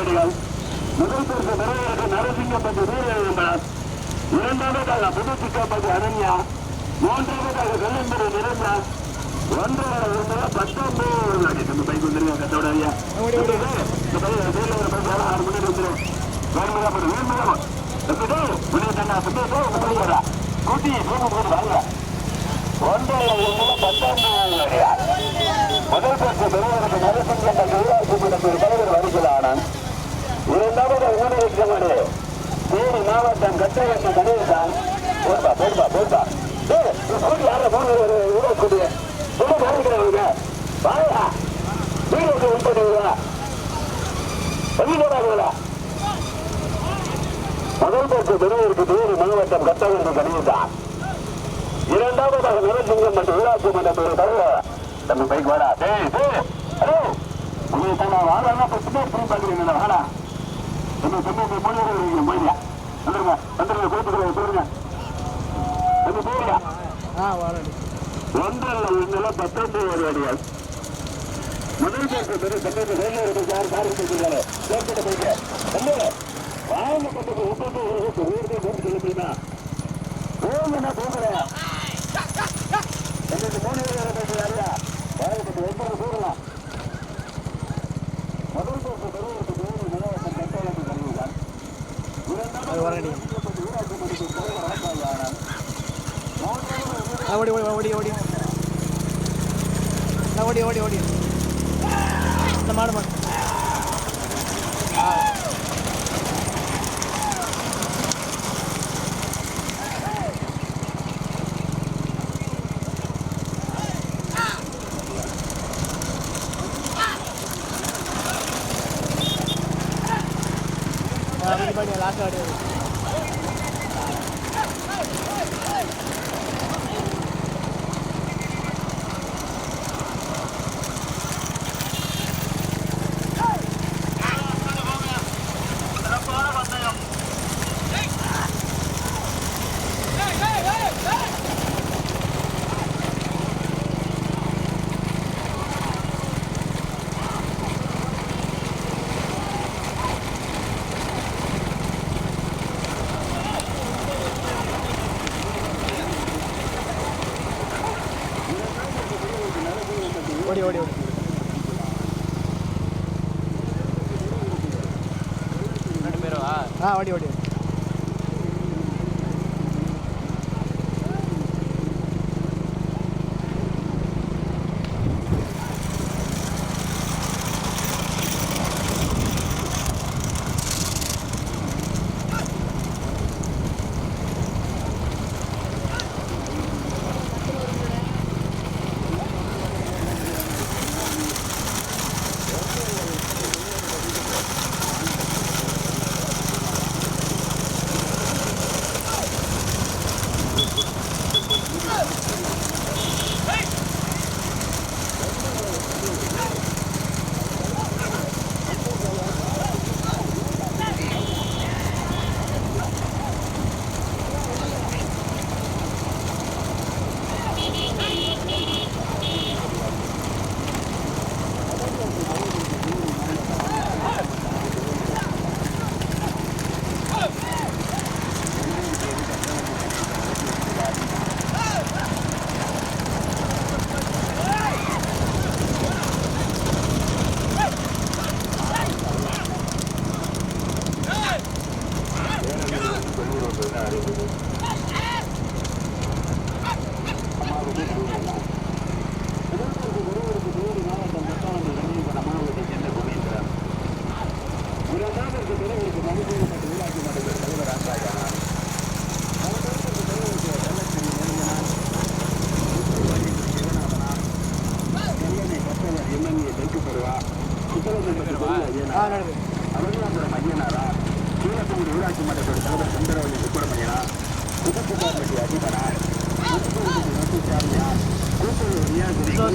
அடிகள் முதல் பரிசு நிறைவேற்ற நரசிங்கப்பட்டு வீரம்பலம் இரண்டாவதாக புதுச்சிக்கப்பட்டு அனன்யா மூன்றாவதாக கல்லம்பரி நிரந்தா இரண்டுல பத்தொன்பது நம்ம பைக் வந்துருங்க கத்தோட ஐயா. ஆறு மணி வந்துடும் வேணுமுகம் வேணுமுகம் எப்படி புண்ணிய தண்ணா பையன் வரா கூட்டி போட்டு வாங்க. முதல் பரிசு பெறுவதற்கு நரசிங்கம் ஊராட்சி தலைவர் வருகிறானான் இரண்டாவது ஊனகமாடு தேனி மாவட்டம் கட்டவட்டம் கணேசன் போடுப்பா போடுப்பா போடுப்பா. ஸ்கூட்டி யார போன ஊராட்சி சொல்ல பாருங்கிறவங்க வாயா வீடியோக்கு உள் பண்ணுவீங்களா போறாங்களா முதல் பரிசு பெறுவதற்கு தேனி மாவட்டம் கட்டவட்டம் கணேசன் இரண்டாவதாக நரசிங்கம் மற்றும் ஊராட்சி மன்ற தலைவர் நம்ம பைக் வாடா. டேய் டேய் ஹலோ உங்களுக்கு நான் வாடா பத்து பார்க்குறீங்க வாடா. நம்ம சொன்ன மூணு பேர் போயிடா வந்துருங்க வந்துருங்க கூப்பிட்டு சொல்லுங்க நம்ம போயிடா ஆ வாரடி ஒன்றல்ல ஒன்றுல பத்தொன்பது ஒரு அடியால் முதல் பேருக்கு பெரிய சமயத்தை வேலை இருக்கு யார் கார் கொடுத்துருக்காரு கேட்கிட்ட போயிட்டு வந்து வாங்க கொண்டு போய் ஒன்பது ஊருக்கு போட்டு சொல்ல முடியுமா போங்க போகிறேன் எனக்கு மூணு பேர் யாரையா வாங்க கொண்டு ஒன்பது போகலாம் முதல் பேருக்கு பெரியவருக்கு மூணு நிலவரத்தை கட்டாளத்தை கருவுதான் அது வரடி ஓடி ஓடி ஓடி ஓடி. ஓடி ஓடி ஓடி. இந்த மாடு மாடு. புதுப்புகார்பட்டி அதிபரார் புதுப்பூர் நோட்டிச்சாமியா கூப்பூர் ரியாசிரி ஸ்லோ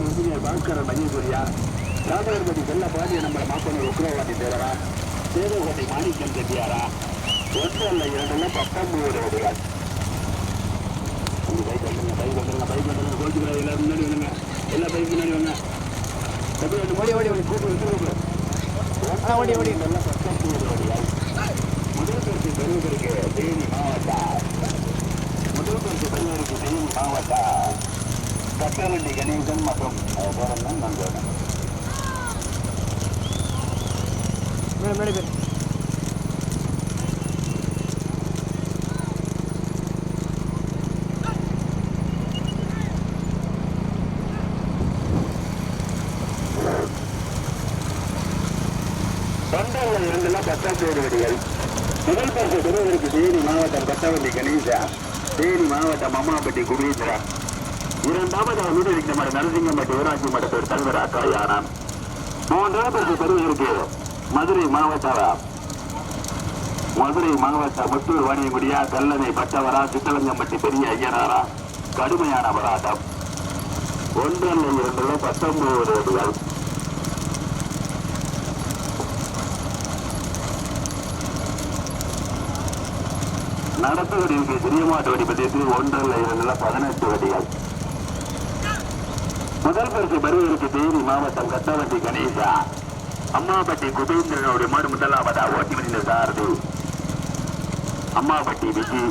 இன்ஜினியர் பாஸ்கரன் மணியகுரியா ராமவர்பதி செல்ல பாண்டிய மாப்பனூர் உக்ரவாதி தேவரா சேதுகோட்டை மாணிக்கம் செட்டியாரா ஒன்று அல்ல இரண்டுல பத்தொன்பது ரோடுகள் பைக் வந்துருங்க பைக் வந்துருங்க பைக் வந்துருங்க கோச்சுக்கிறா எல்லாரும் முன்னாடி வந்துங்க எல்லா பைக் முன்னாடி வாங்க தமிழ்நாடு ஓடி, ஓடி, ஓடி. கூட்டு வந்து ஓடி, ஓடி. எல்லாம் பத்தொன்பது ரோடுகள் முதல் பரிசு பெறுவதற்கு தேனி மாவட்டம் முதல் பரிசு பெறுவதற்கு தேனி மாவட்டம் கட்டவண்டி கணேசன் மற்றும் போறேன் நான் போறேன் முன்னாடி முன்னாடி போயிரு தொண்டர்கள் இருந்தெல்லாம் பத்தாம் வெடிகள் முதல் பரிசு பெறுவதற்கு தேனி மாவட்டம் கட்டவள்ளி கணேசா தேனி மாவட்டம் அம்மாப்பட்டி குபேந்திரா இரண்டாவது வீடு மட நரசிங்கம்பட்டி ஊராட்சி மட்டத்தோர் தலைவர் அக்காயானான் மூன்றாவது பரிசு பெறுவதற்கு மதுரை மாவட்டம் மதுரை மாவட்ட முத்தூர் வாணியங்குடியா கல்லணை பட்டவரா சித்தலங்கம்பட்டி பெரிய ஐயனாரா கடுமையான போராட்டம் ஒன்றல்ல இருந்தது பத்தொன்பது ரோடுகள் நடப்பு வடிவுக்கு சிறியமாட்டு வடிப்பதற்கு ஒன்றல்ல இரண்டுல பதினெட்டு வடிகள் முதல் பரிசு பெறுவதற்கு தேனி மாவட்டம் கட்டவண்டி கணேசா. அம்மாபட்டி குபேந்திரனுடைய மாடு முதலாவதா ஓட்டி முடிந்த சாரதி. அம்மாபட்டி விஜி.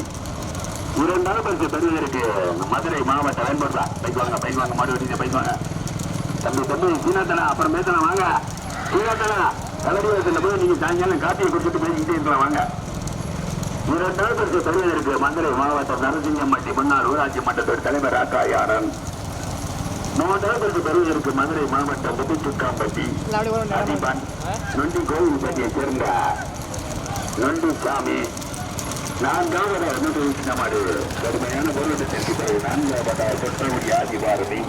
இரண்டாவது பரிசு பெறுவதற்கு மதுரை மாவட்ட வேண்படுறா பைக் வாங்க பைக் வாங்க மாடு வெட்டிங்க பைக் வாங்க. தம்பி தம்பி சீனாத்தனா அப்புறம் பேசலாம் வாங்க. சீனாத்தனா வயசுல போய் நீங்க சாயங்காலம் காப்பியை கொடுத்துட்டு பேசிக்கிட்டே இருக்கலாம் வாங்க. பரிசு பெறுவதற்கு மதுரை மாவட்டம் நரசிங்கம்பட்டி முன்னாள் ஊராட்சி மன்றத்தோட தலைவர் ஆக்காயாரன் மூன்றாவது பரிசு பெறுவதற்கு மதுரை மாவட்டம் புதுச்சுக்காம்பட்டி அதிபன் நொண்டி கோவில்பட்டியை சேர்ந்த நொண்டி சாமி. நான்காவது நொண்டி மாடு கடுமையான பொருளத்திற்கு பிறகு நான்காவது கொற்றமுடி ஆதிபாரதி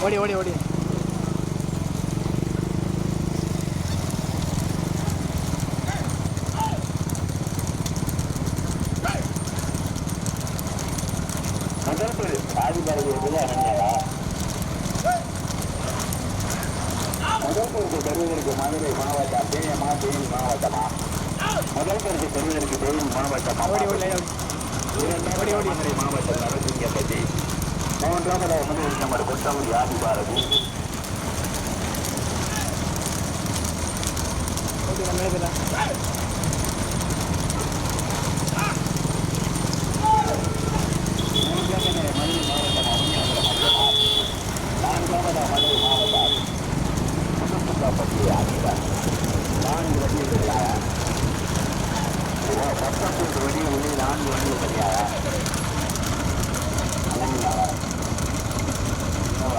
ஓடி ஓடி ஓடி முதல் பேர் ஆதிபாரதி என்பது அரண்யா முதல் பரிசு பெறுவதற்கு மதுரை மாவட்டம் தேனியமா தேனி மாவட்டமா முதல் பரிசு பெறுவதற்கு தேனி மாவட்டமா ஓடி ஓடி லைன் ஓடி இரண்டாவது ஓடி. மதுரை மாவட்டம் நரசிங்கப்பட்டி மூன்றாவது முதல் நம்பர் கொட்டமுடி ஆதிபாரதி ஓடி நம்ம போயிடலாம் மூன்றாவது மதுரை மாவட்டம் அவனியாபுரம் நான்காவது மதுரை மாவட்டம் புதுப்புக்காப்பட்டி ஆதிதான் நான்கு வண்டிகள் தனியாக பத்தொன்பது வண்டிகள் உள்ளே நான்கு வண்டிகள் தனியாக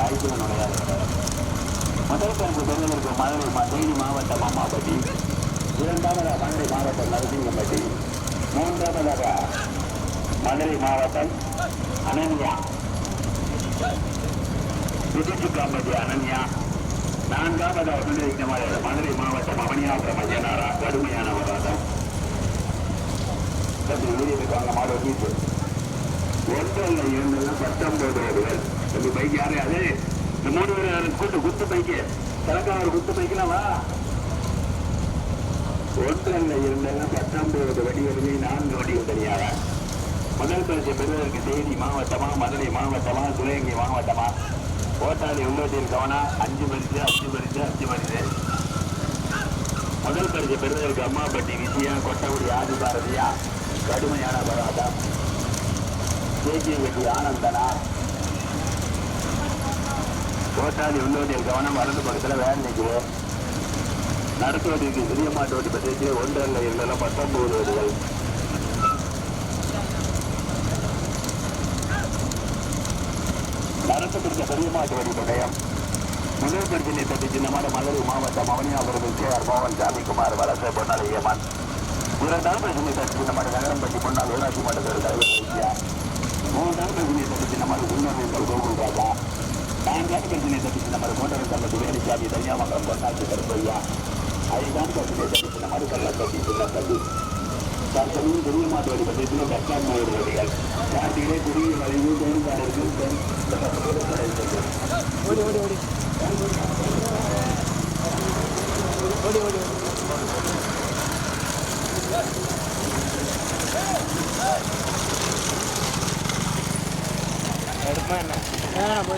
ஐந்து நுழையாது முதல் பரிசு பெறுவதற்கு மதுரை மா- தேனி மாவட்டம் அம்மாப்பட்டி இரண்டாவதாக மதுரை மாவட்டம் நரசிங்கம்பட்டி மூன்றாவதாக மதுரை மாவட்டம் அனன்யா புதுச்சுக்காம்பட்டி அனன்யா நான்காவதாக மதுரை மதுரை மாவட்டம் அவனியாபுரம் ஐயனாரா கடுமையான விவாதம் தம்பி வீடியோக்கு மாடு வீட்டு ஒன்றல்ல இரண்டு பத்தொன்பது பேர்கள் தம்பி பைக் யாரு அது இந்த மூணு பேர் யாரு கூட்டு குத்து பைக்கு தலைக்காவர் குத்து பைக்கெல்லாம் வா ஒன்றல்ல இரண்டு பத்தொன்பது வடிவெளியை நான்கு வடிவம் தனியாக முதல் பரிசு பெறுவதற்கு தேனி மாவட்டமா மதுரை மாவட்டமா சிவகங்கை மாவட்டமா கோட்டாளி உள்ளத்தில் கவனா அஞ்சு பரிசு அஞ்சு பரிசு அஞ்சு பரிசு முதல் பரிசு பெறுவதற்கு அம்மாப்பட்டி விஜயா கொட்டகுடி ஆதிபாரதியா கடுமையான போராட்டம். தேசிய வெட்டி ஆனந்தனா? கோட்டாளி உள்ளூட்டில் கவனம் வலது பக்கத்தில் வேலை நிற்குது நடத்துவதற்கு சிறிய மாட்டு பற்றி ஒன்று அல்ல இரண்டு பத்தொன்பது வருகள் நடத்தப்பட்ட பெரியமாட்டு வரி பட்டயம் முதல் பிரச்சனை பற்றி சின்னமான மதுரை மாவட்டம் அவனியாபுரம் கே ஆர் மோகன் சாமிக்குமார் வலசை பொன்னாளி ஏமான் இரண்டாம் பிரச்சனை பற்றி சின்னமான நகரம்பட்டி பொன்னால் ஊராட்சி மன்றத்தோட தலைவர் வைத்தியா மூன்றாம் பிரச்சனை பற்றி சின்னமான உன்னதங்கள் கோகுல் ராஜா நான்காவது பிரச்சனை தப்பிச்சு நம்ம மோட்டார் கல்ல வேலை சாமி தனியாமங்கலம் கொண்டாந்து கருப்பையா ஐந்தான் பிரச்சனை தப்பிச்சு நம்ம கல்ல கட்டி சின்ன கட்டி தற்சமயம் பெரிய மாட்டு வடி பந்தயத்தில் கட்டான் நோய் வடிகள் காட்டிலே குடிய வழிவு தேர்ந்தாளர்கள் ஓடி ஓடி. ஓடி ஓடி ஓடி. எடுப்பா என்ன? வேணாம்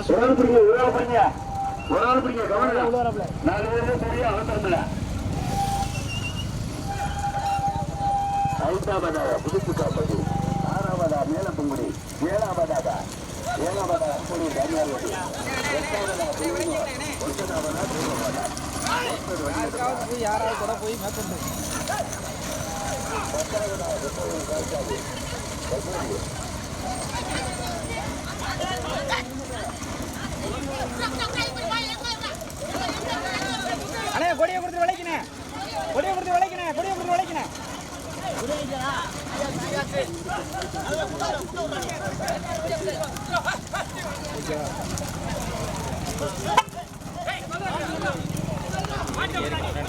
ஒரு ஆள் பிடிங்க ஒரு ஆள் பிடிங்க. ஒரு ஆள் பிடிங்க கவனம் நாலு பேரும் சரியா அவசரமில்ல ஐந்தாவதாக புதுப்புக்காப்பது ஆறாவதா மேலப்பங்குடி. ஏழாவதாக ஏழாவதா அப்படி தனியார்வதி எட்டாவதா ஒன்பதாவதா போய் யாராவது கூட போய் மேற்கொண்டு கொடியை கொடுத்து விளைக்கினே. கொடியை கொடுத்து விளைக்கினே கொடியை கொடுத்து விளைக்கினே. அம்மாபட்டி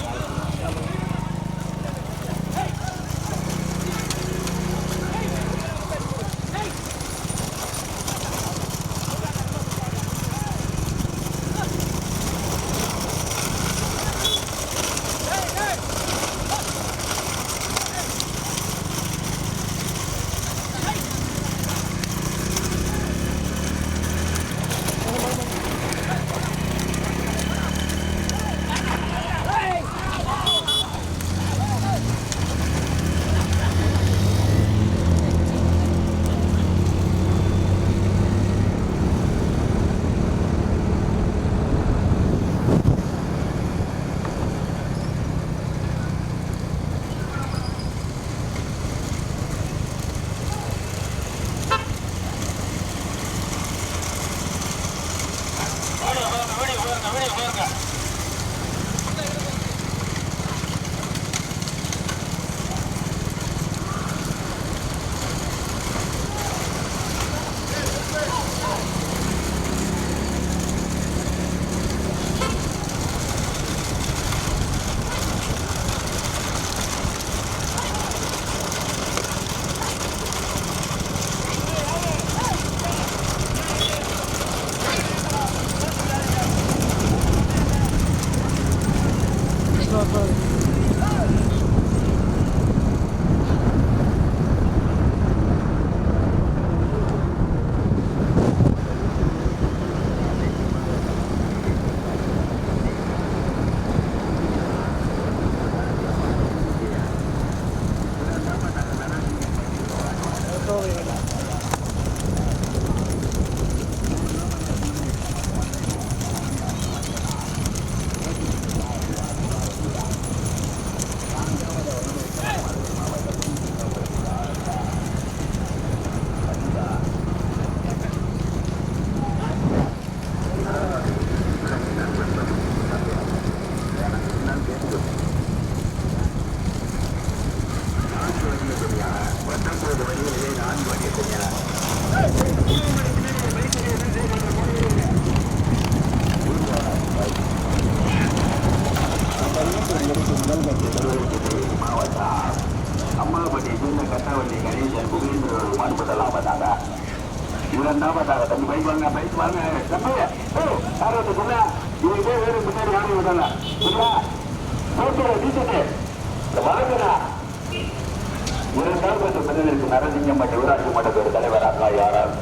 விடல சொல்ல போட்டு பத்து பிரிவிற்கு நரசிங்கம் மற்றும் ஊராட்சி மன்றத்தோட தலைவர் அக்காயாரர்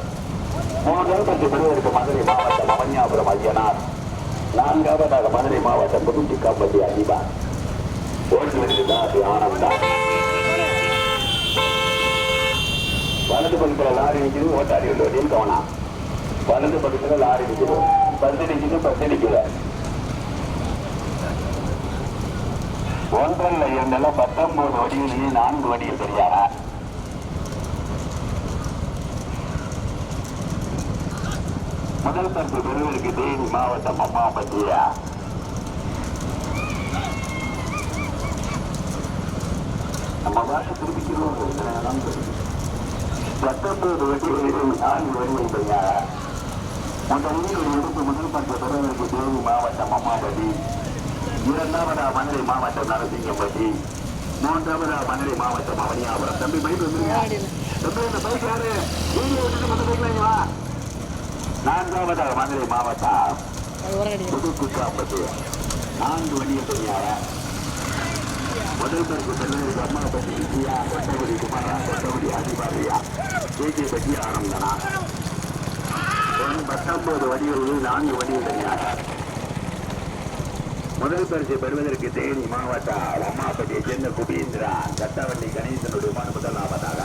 மூன்றாம் பிரிவிற்கு மதுரை மாவட்டம் அவன்யாபுரம் ஐயனார் நான்காவதாக மதுரை மாவட்டம் புதுச்சிக்காப்பட்டி அதிபா ஓட்டு ஆனந்தா. வலது பக்கத்தில் லாரி நிற்குது ஓட்டாரி உள்ளவரையும் கவனம். வலது பக்கத்தில் லாரி நிற்குது பத்து நிற்குது பத்து ஒன்றல்ல இரண்டெல்லாம் பத்தொன்பது வடிவிலேயே நான்கு வடியில் தெரியாரா முதல் பரிசு பெறுவதற்கு தேனி மாவட்டம் அம்மாபத்தியா நம்ம பாஷை திருப்பிக்கிறோம் பத்தொன்பது வடிகளிலும் நான்கு வடிவில் தெரியாரா முதலில் ஒரு எடுப்பு முதல் பரிசு பெறுவதற்கு தேனி மாவட்டம் அம்மாபதி இரண்டாவதா மதுரை மாவட்டம் நரசிங்கப்பட்டி மூன்றாவதா மதுரை மாவட்டம் அவனியாபுரம் தம்பி பைக் வந்துருங்க தம்பி இந்த பைக் யாரு? வீடியோ விட்டுட்டு மொத்த பைக்ல வா. நான்காவதா மதுரை மாவட்டம் அது நான்கு வண்டியை தெரியாத முதல் பேருக்கு செல்வதற்கு அம்மா பற்றி விஜயா கொட்டகுடி குமாரா கொட்டகுடி ஆதிபாரியா கேஜி பற்றி ஆனந்தனா. பத்தொன்பது நான்கு வடிகள் தனியாக முதல் பரிசு பெறுவதற்கு தேனி மாவட்ட அம்மாப்பட்டியை சேர்ந்த குபீந்திரா கட்டவண்டி கணேசனுடைய மனு முதலாவதாக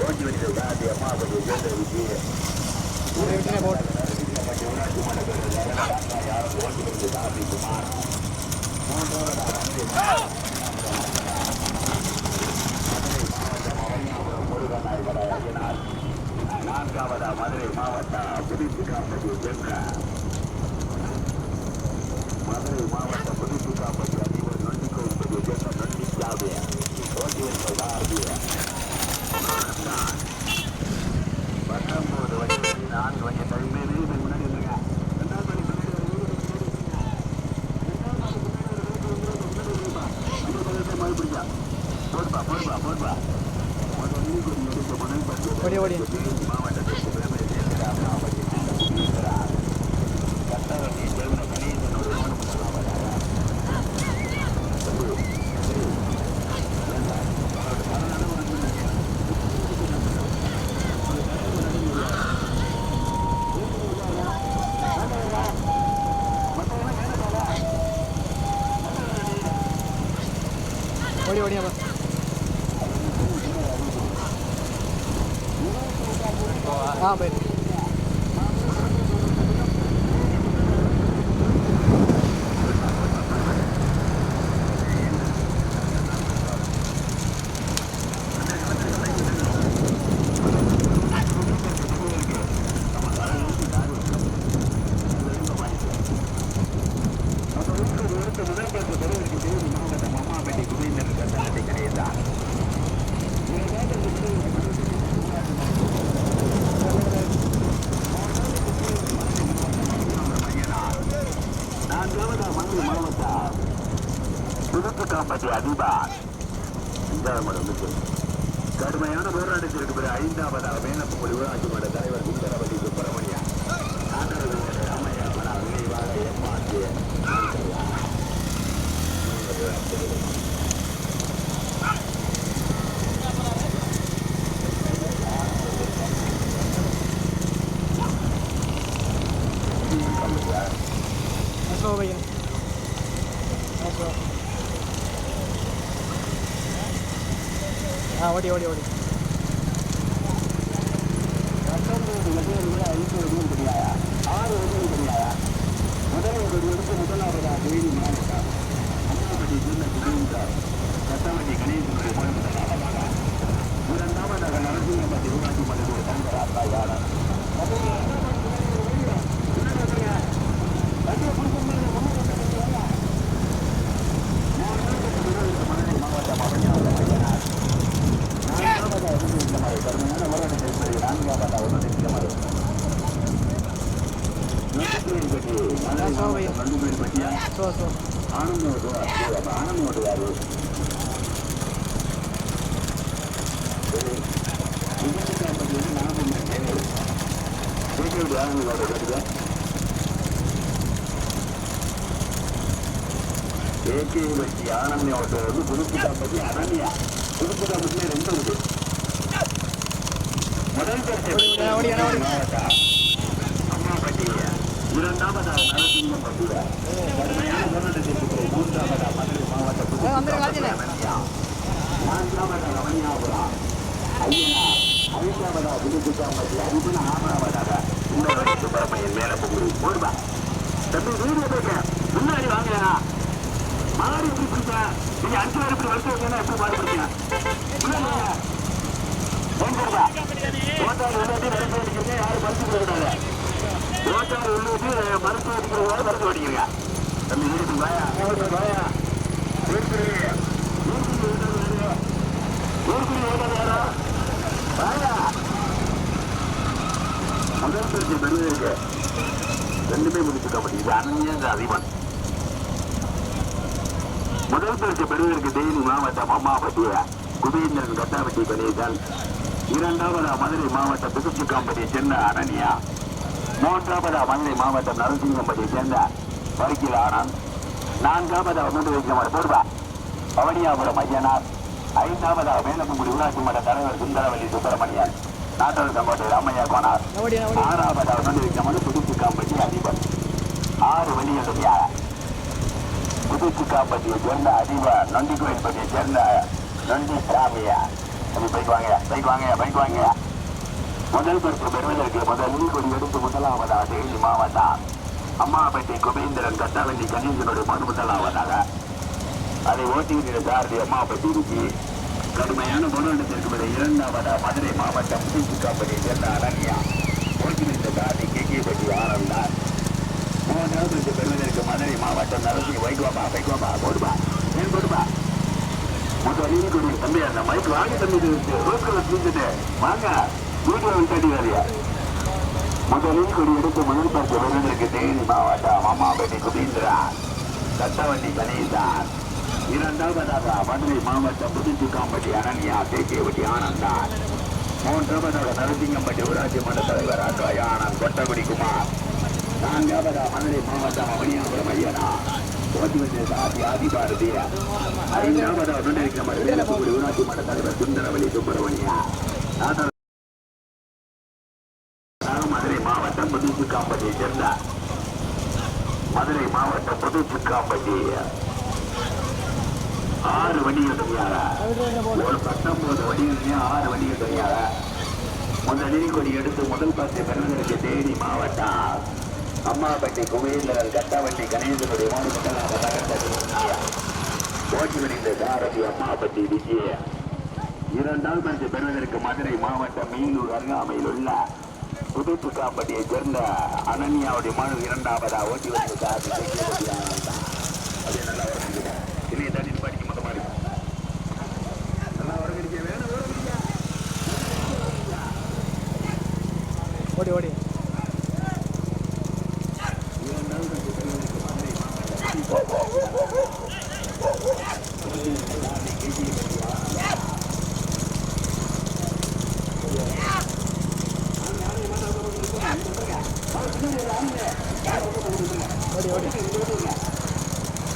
ஓட்டி வண்டி காந்தி அம்மாப்பட்டியை சேர்ந்த விஜய் ஊராட்சி மன்ற யாரும் ஓட்டி வண்டி காந்தி குமார் நான்காவதா மதுரை மாவட்டம் புதுப்பு காப்பட்டி சென்ற மதுரை மாவட்ட புதுப்பு புதுப்புக்காம்பட்டி அஞ்சாவது மடம் இருக்கு கடுமையான போராட்டத்திற்கு பிறகு ஐந்தாவதாக மேலப்பள்ளி ஊராட்சி மன்ற தலைவர் குண்டரவதி சுப்பிரமணியா ஆண்டவர்களுடைய ராமையா மன நினைவாக ஏமாற்றிய ஸ்லோ ஓடி ஓடி பத்தொன்பது வகையில் விட ஐந்து வகையும் தெரியாதா ஆறு வகையும் தெரியாதா முதல் ஒரு எடுத்து முதலாவதா தேவி மாவட்டம் அம்மாபதி சின்ன குடியிருந்தார் கட்டவண்டி கணேசனுடைய மொழி முதலாவதாக இரண்டாவதாக நரசிங்கம்பட்டி ஊராட்சி மன்ற தலைவர் அத்தாயாளர் மாவட்டம் அவனியாவட்டம் நான்காவதாக இருந்து இந்த மாதிரி கடுமையான போராட்டத்தை பிறகு நான்காவதாக ஒரு நிற்கிறது நண்டுபேர் பற்றியா ஸ்லோ ஸ்லோ ஆனந்தோடு ஆனந்தோடு யாரு ஏகே வச்சு ஆனந்தியோட வந்து புதுப்பிட்டா பற்றி அனன்யா புதுப்புதாபுரத்துல ரெண்டு இருக்கு முதல் பரிசு ஓடி, ஓடி, ஓடி, ஓடி. மாவட்டம் அம்மாப்பட்டி இரண்டாவதாக நரசிங்கம் பட்டிய கடுமையான போராட்டத்திற்கு மூன்றாவதாக மதுரை மாவட்ட ஏ, வந்துரு, கார்த்திகே. நான்காவதாக ரமணியாபுரம் ஐயா ஐந்தாவதாக புதுக்குச்சாம்பட்டி அதுக்குன்னு ஆறாவதாக இன்னொரு சுப்பிரமணியன் மேல புகுரு போடுவா தம்பி வீடியோ பேச முன்னாடி வாங்க மாறி இப்படி பிடிச்ச நீங்க அஞ்சு பேர் இப்படி வரிசை வைக்கணும் எப்படி பாடுபடுத்தீங்க முன்னாடி வாங்க போடுவா நடந்து யாரும் மறுத்து போயிடாத ஓட்டாளர் உள்ளாட்டி மறுத்து அடிக்கிறவங்க மறுத்து அடிக்கிறீங்க தம்பி யாரா ரெண்டுமே முடிச்சுக்க முடியுது அனன்யங்க அதிபன் முதல் பரிசு பெறுவதற்கு தேனி மாவட்டம் அம்மாபட்டிய குபேந்திரன் கட்டாவட்டி கணேசன் இரண்டாவது மதுரை மாவட்டம் புதுச்சுக்காம்பட்டியை சேர்ந்த அனன்யா மூன்றாவதா மதுரை மாவட்டம் நரசிங்கம்பட்டியை சேர்ந்த வரிக்கில் ஆனந்த் நான்காவதா மூன்று வைக்கிற போடுவா பவனியாபுரம் ஐயனார் ஐந்தாவதா வேலமுங்குடி ஊராட்சி மன்ற தலைவர் சுந்தரவல்லி சுப்பிரமணியன் நாட்டர் சங்கோட்டை ராமையா கோனார் ஓடி ஓடி ஆறாவதாக வந்து வைக்கமான புதுச்சு காம்பட்டி அதிபர் ஆறு வெளியிடுங்க புதுச்சு காம்பட்டியை சேர்ந்த அதிபர் நொண்டி கோயில்பட்டியை சேர்ந்த நொண்டி சாமியா பைக் வாங்க பைக் வாங்க பைக் வாங்க. முதல் பரிசு பெறுவதற்கு முதலில் கொடி எடுத்து முதலாவதாக தேனி மாவட்டம். அம்மாப்பட்டி குபேந்திரன் கட்டாவண்டி கணேசனுடைய மறு முதலாவதாக. அதை ஓட்டியிருக்கிற சாரதி அம்மாப்பட்டி இருக்கு. கடுமையான போராட்டத்திற்கு பிறகு இரண்டாவதா மதுரை மாவட்டம் புதுச்சுக்காப்பட்டியை சேர்ந்த அனன்யா. ஓட்டியிருந்த சாரதி கே கே பட்டி ஆனந்தார் மூன்றாவது பரிசு பெறுவதற்கு மதுரை மாவட்டம் நரசிங்க வைகோபா வைகோபா கொடுப்பா ஏன் கொடுப்பா முதலில் கொடி தம்பி அந்த மைக் வாங்கி தம்பி ரோஸ்கரை தூக்கிட்டு வாங்க. வீடியோ விட்டாடி முதலில் கொடி எடுத்து முதல் பரிசு பெறுவதற்கு தேனி மாவட்டம் அம்மாப்பட்டி குபீந்திரா கட்டவண்டி கணேசன் இரண்டாவதாக மதுரை மாவட்டம் புதுச்சுக்காம்பட்டி அனன்யா தேக்கியவட்டி ஆனந்தான் மூன்றாவதாக நரசிங்கம்பட்டி ஊராட்சி மன்ற தலைவர் அக்காய் ஆனந்த் கொட்டகுடி குமார் நான்காவதாக மதுரை மாவட்டம் அவனியாபுரம் ஐயனா ஓட்டுவது ஆதிபாரதி ஐந்தாவதாக நுண்ணிருக்கிற வேலப்பகுடி ஊராட்சி மன்ற தலைவர் சுந்தரவழி சுப்பிரமணியா மதுரை மாவட்டம் புதுச்சுக்காம்பட்டியை சேர்ந்த மதுரை மாவட்டம் புதுச்சுக்காம்பட்டி ஆறு வண்டிகள் தனியாரா. ஒரு பத்தொன்பது வண்டிகள் ஆறு வண்டிகள் தனியாரா. முதலில் கொடி எடுத்து முதல் பத்து பெருமதற்கு தேனி மாவட்டம். அம்மாபட்டி குபேந்திரன் கட்டவண்டி கணேசனுடைய ஓட்டி வடிந்த தாரதி அம்மாபட்டி விஜய இரண்டாம் பரிசு பெறுவதற்கு மதுரை மாவட்டம் மீனூர் அருகாமையில் உள்ள புதுத்துக்காம்பட்டியை சேர்ந்த அனன்யாவுடைய மனு இரண்டாவதா ஓட்டி வந்த ஆனந்தா. அப்படியே நல்லா வருங்க இணைய தண்ணி படிக்க மொத்த மாதிரி நல்லா வருங்க வேணும் வருங்க ஓடி ஓடி. ஓடி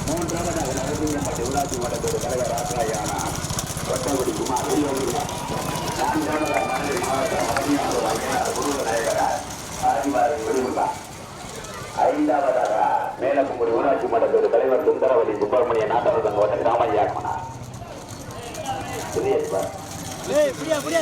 மூன்றாவதாக நரசிங்கம்பட்டி ஊராட்சி மன்றத்தோட தலைவர் ஆசிரியான கொட்டங்குடி குமார் நான்காவதாக மதுரை மாவட்டம் ஆதிவாரன் விடுவிப்பா ஐந்தாவதாக மேலக்கும்படி ஊராட்சி மன்றத்தோட தலைவர் சுந்தரவல்லி சுப்பிரமணிய நாட்டரசன் கோட்டை ராமையாக்கமனா புரியுது ஏய் புரியா புரியா